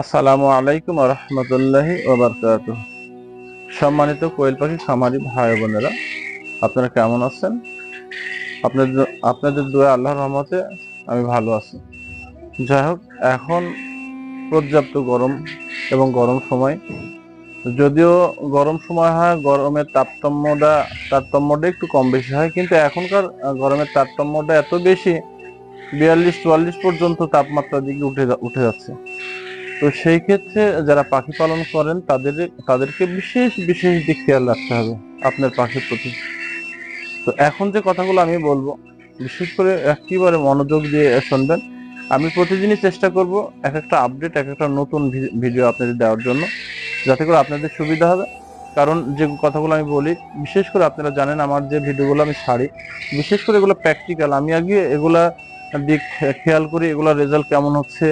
আসসালামু আলাইকুম রহমতুল্লাহি ওবরকাত সম্মানিত কোয়েল পাখি খামারি ভাই বোনেরা, আপনারা কেমন আছেন? আপনাদের আপনাদের দোয়া আল্লাহর রহমতে আমি ভালো আছি। যাই হোক, এখন পর্যাপ্ত গরম এবং গরম সময়। যদিও গরম সময় হয়, গরমের তারতম্যটা তারতম্যটা একটু কম বেশি হয়, কিন্তু এখনকার গরমের তারতম্যটা এত বেশি, বিয়াল্লিশ, চুয়াল্লিশ পর্যন্ত তাপমাত্রার দিকে উঠে উঠে যাচ্ছে। তো সেই ক্ষেত্রে যারা পাখি পালন করেন, তাদের, তাদেরকে বিশেষ বিশেষ দিক খেয়াল রাখতে হবে আপনার পাখির প্রতি। তো এখন যে কথাগুলো আমি বলব, বিশেষ করে একেবারে মনোযোগ দিয়ে শুনবেন। আমি প্রতিদিনই চেষ্টা করব এক একটা আপডেট এক একটা নতুন ভিডিও আপনাদের দেওয়ার জন্য, যাতে করে আপনাদের সুবিধা হবে। কারণ যে কথাগুলো আমি বলি, বিশেষ করে আপনারা জানেন আমার যে ভিডিওগুলো আমি ছাড়ি, বিশেষ করে এগুলো প্র্যাকটিক্যাল আমি আগে এগুলা দিক খেয়াল করি এগুলা রেজাল্ট কেমন হচ্ছে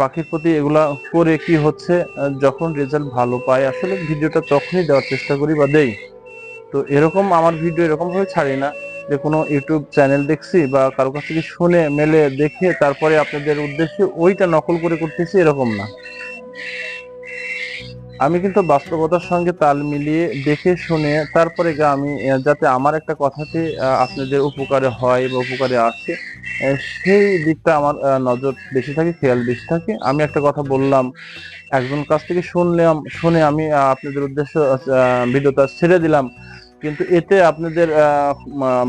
পাখির প্রতি এগুলা করে কি হচ্ছে যখন রেজাল্ট ভালো পাই আসলে ভিডিওটা তখনই দেওয়ার চেষ্টা করি বা দেই। তো এরকম আমার ভিডিও এরকমভাবে ছাড়ি না যে কোনো ইউটিউব চ্যানেল দেখছি বা কারও কাছ থেকে শুনে, মেলে, দেখে তারপরে আপনাদের উদ্দেশ্যে ওইটা নকল করে করতেছি এরকম না। আমি কিন্তু বাস্তবতার সঙ্গে তাল মিলিয়ে দেখে শুনে তারপরে আমি যাতে আমার একটা কথাতে আপনাদের উপকারে হয় বা উপকারে আসে সেই দিকটা আমার নজর বেশি থাকে, খেয়াল বেশি থাকে। আমি একটা কথা বললাম, একজন কাছ থেকে শুনলাম, শুনে আমি আপনাদের উদ্দেশ্য ভিডিওটা ছেড়ে দিলাম। কিন্তু এতে আপনাদের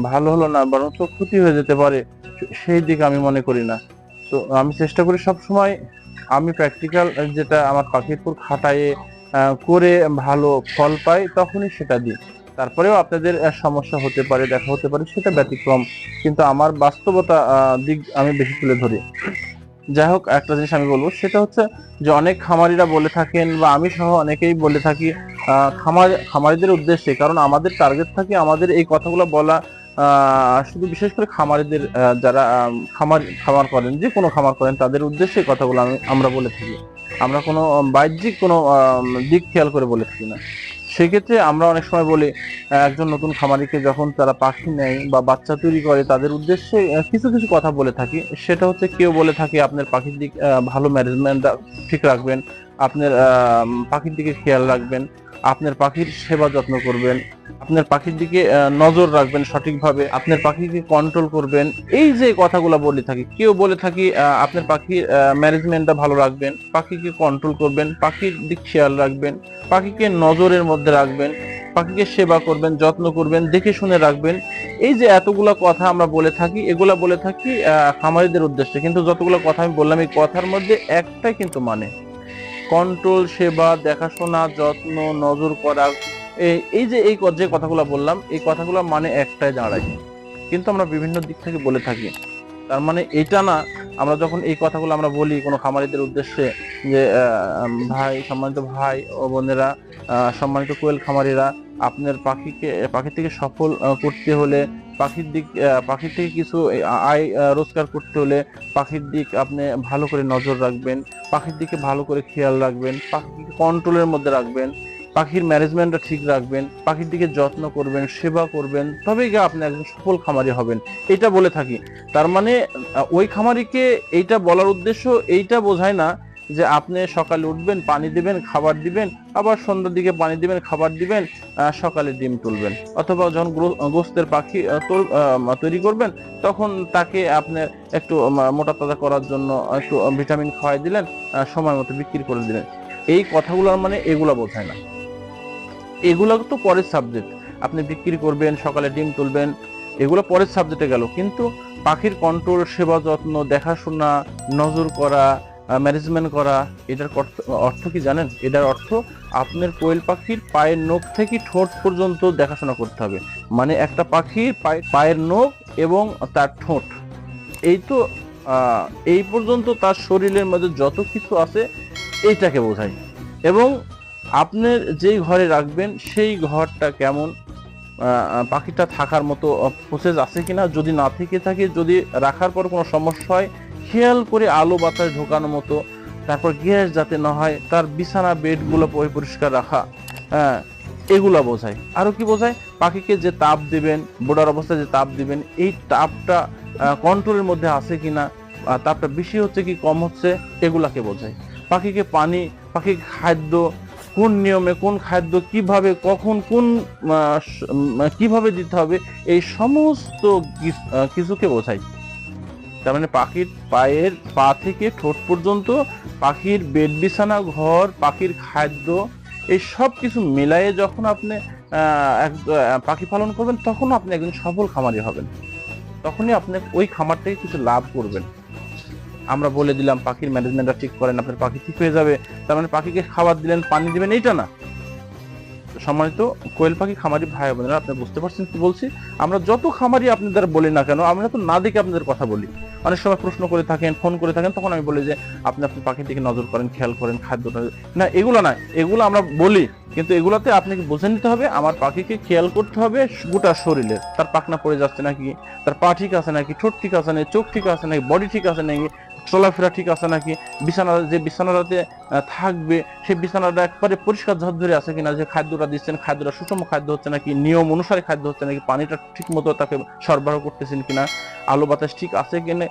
ভালো হলো না, বরং ক্ষতি হয়ে যেতে পারে, সেই দিক আমি মনে করি না। তো আমি চেষ্টা করি সব সময় আমি প্র্যাকটিক্যাল যেটা আমার পাখির উপর খাটায়ে করে ভালো ফল পাই তখনই সেটা দিই। তারপরেও আপনাদের সমস্যা হতে পারে, দেখা হতে পারে, সেটা ব্যতিক্রম। কিন্তু আমার বাস্তবতা দিক আমি বেশি তুলে ধরি। যাই হোক, একটা জিনিস আমি বলব, সেটা হচ্ছে যে অনেক খামারিরা বলে থাকেন বা আমি সহ অনেকেই বলে থাকি খামার, খামারিদের উদ্দেশ্যে। কারণ আমাদের টার্গেট থাকে আমাদের এই কথাগুলো বলা শুধু বিশেষ করে খামারিদের যারা খামার খামার করেন যে কোনো খামার করেন, তাদের উদ্দেশ্যে কথাগুলো আমি, আমরা বলে থাকি। আমরা কোনো বাহ্যিক কোনো দিক খেয়াল করে বলে থাকি না। সেক্ষেত্রে আমরা অনেক সময় বলি একজন নতুন খামারিকে যখন তারা পাখি নেয় বা বাচ্চা তৈরি করে, তাদের উদ্দেশ্যে কিছু কিছু কথা বলে থাকি। সেটা হচ্ছে কেউ বলে থাকে, আপনার পাখির দিক ভালো ম্যানেজমেন্ট ঠিক রাখবেন। আপনার পাখির দিকে খেয়াল রাখবেন। আপনার পাখির সেবা যত্ন করবেন, আপনার পাখির দিকে নজর রাখবেন সঠিকভাবে, আপনার পাখিকে কন্ট্রোল করবেন। এই যে কথাগুলো বলে থাকি, কেউ বলে থাকি আপনার পাখির ম্যানেজমেন্টটা ভালো রাখবেন, পাখিকে কন্ট্রোল করবেন, পাখির দিক খেয়াল রাখবেন, পাখিকে নজরের মধ্যে রাখবেন, পাখিকে সেবা করবেন, যত্ন করবেন, দেখে শুনে রাখবেন। এই যে এতগুলা কথা আমরা বলে থাকি, এগুলা বলে থাকি খামারিদের উদ্দেশ্যে। কিন্তু যতগুলো কথা আমি বললাম, এই কথার মধ্যে একটাই কিন্তু মানে। কন্ট্রোল সেবা, দেখাশোনা, যত্ন, নজর করা। এই- যে, এই যে কথাগুলো বললাম, এই কথাগুলো মানে একটাই দাঁড়ায়। কিন্তু আমরা বিভিন্ন দিক থেকে বলে থাকি। তার মানে এটা না, আমরা যখন এই কথাগুলো আমরা বলি কোনো খামারিদের উদ্দেশ্যে যে ভাই, সম্মানিত ভাই ও বোনেরা সম্মানিত কোয়েল খামারিরা, আপনার পাখিকে, পাখি থেকে সফল করতে হলে পাখির দিক পাখির থেকে কিছু আয় রোজগার করতে হলে পাখির দিক আপনি ভালো করে নজর রাখবেন, পাখির দিকে ভালো করে খেয়াল রাখবেন, পাখিকে কন্ট্রোলের মধ্যে রাখবেন, পাখির ম্যানেজমেন্টটা ঠিক রাখবেন, পাখির দিকে যত্ন করবেন, সেবা করবেন, তবেই গিয়ে আপনি একজন সফল খামারি হবেন। এটা বলে থাকি। তার মানে ওই খামারিকে এইটা বলার উদ্দেশ্য, এইটা বোঝায় না যে আপনি সকালে উঠবেন, পানি দিবেন, খাবার দিবেন, আবার সন্ধ্যার দিকে পানি দিবেন, খাবার দিবেন সকালে ডিম তুলবেন। অথবা যখন গোস্তের পাখি তৈরি করবেন, তখন তাকে আপনি একটু মোটা তাজা করার জন্য একটু ভিটামিন খাওয়াই দিলেন সময় মতো বিক্রি করে দিলেন। এই কথাগুলোর মানে এগুলা বোঝায় না। এগুলো তো পরের সাবজেক্ট আপনি বিক্রি করবেন, সকালে ডিম তুলবেন, এগুলো পরের সাবজেক্টে গেল। কিন্তু পাখির কন্ট্রোল সেবা যত্ন, দেখাশোনা, নজর করা ম্যানেজমেন্ট করা, এটার অর্থ- কি জানেন? এটার অর্থ আপনার কোয়েল পাখির পায়ের নখ থেকে ঠোঁট পর্যন্ত দেখাশোনা করতে হবে। মানে একটা পাখির পায়ে- পায়ের নখ এবং তার ঠোঁট। এই তো এই পর্যন্ত তার শরীরের মধ্যে যত কিছু আছে, এইটাকে বোঝায়। এবং আপনার যেই ঘরে রাখবেন, সেই ঘরটা কেমন? পাখিটা থাকার মতো প্রসেস আছে কিনা? যদি না থেকে থাকে, যদি রাখার পর কোনো সমস্যা হয় খেয়াল করে আলো বাতাস ঢোকানো মতো তারপর গ্যাস যাতে না হয় তার বিছানা বেডগুলো পরি- পরিষ্কার রাখা। হ্যাঁ এগুলা বোঝায়। আরও কি বোঝায়? পাখিকে যে তাপ দিবেন বোর্ডার অবস্থায় যে তাপ দিবেন এই তাপটা কন্ট্রোলের মধ্যে আছে কিনা আহ, তাপটা বেশি হচ্ছে কি কম হচ্ছে এগুলাকে বোঝায়। পাখিকে পানি পাখিকে খাদ্য কোন নিয়মে কোন খাদ্য কীভাবে কখন কোন কীভাবে দিতে হবে এই সমস্ত কিছুকে বোঝায়। তার মানে পাখির পায়ের পা থেকে ঠোঁট পর্যন্ত পাখির বেড বিছানা, ঘর, পাখির খাদ্য, এই সব কিছু মিলায়ে যখন আপনি পাখি পালন করবেন তখন আপনি একজন সফল খামারি হবেন। তখনই আপনি ওই খামার থেকে কিছু লাভ করবেন। আমরা বলে দিলাম, পাখির ম্যানেজমেন্টটা ঠিক করেন, আপনার পাখি ঠিক হয়ে যাবে। তার মানে পাখিকে খাবার দিলেন, পানি দিবেন, এইটা না। সম্মানিত কোয়েল পাখি খামারি ভাই বোনেরা, আপনি বুঝতে পারছেন কি বলছি? আমরা যত খামারি আপনাদের বলি না কেন, আমরা তো না দেখে আপনাদের কথা বলি। অনেক সময় প্রশ্ন করে থাকেন, ফোন করে থাকেন, তখন আমি বলি যে, আপনি আপনার পাখির দিকে নজর করেন, খেয়াল করেন খাদ্যটা না, এগুলো না, এগুলো আমরা বলি, কিন্তু এগুলাতে আপনাকে বুঝে নিতে হবে, আমার পাখিকে খেয়াল করতে হবে গোটা শরীরে। তার পাখনা পড়ে যাচ্ছে নাকি, তার পা ঠিক আছে নাকি, ঠোঁট ঠিক আছে নাকি, চোখ ঠিক আছে নাকি বডি ঠিক আছে নাকি চলাফেরা ঠিক আছে নাকি? বিছানা, যে বিছানাটাতে থাকবে, সেই বিছানাটা একবারে পরিষ্কার ধরে আছে কিনা? যে খাদ্যটা দিচ্ছেন, খাদ্যটা সুষম খাদ্য হচ্ছে নাকি? নিয়ম অনুসারে খাদ্য হচ্ছে নাকি? পানিটা ঠিক মতো তাকে সরবরাহ করতেছেন কিনা? আলো বাতাস ঠিক আছে কিনা?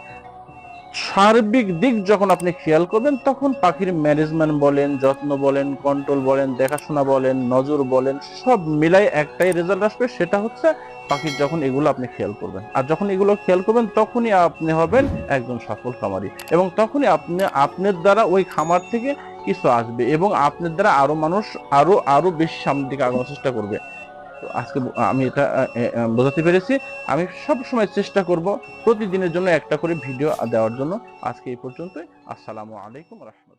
সার্বিক দিক যখন আপনি খেয়াল করবেন, তখন পাখির ম্যানেজমেন্ট বলেন, যত্ন বলেন কন্ট্রোল বলেন, দেখাশোনা বলেন, নজর বলেন, সব মিলাই একটাই রেজাল্ট আসবে, সেটা হচ্ছে পাখির যখন এগুলো আপনি খেয়াল করবেন। আর যখন এগুলো খেয়াল করবেন, তখনই আপনি হবেন একজন সফল খামারি। এবং তখনই আপনি, আপনার দ্বারা ওই খামার থেকে কিছু আসবে এবং আপনার দ্বারা আরও মানুষ আরও আরও বেশি সামনের দিকে আগানোর চেষ্টা করবে। আজকে আমি এটা বোঝাতে পেরেছি। আমি সব সময় চেষ্টা করব প্রতিদিনের জন্য একটা করে ভিডিও দেওয়ার জন্য। আজকে এই পর্যন্তই। আসসালামু আলাইকুম রহমতুল্লাহ।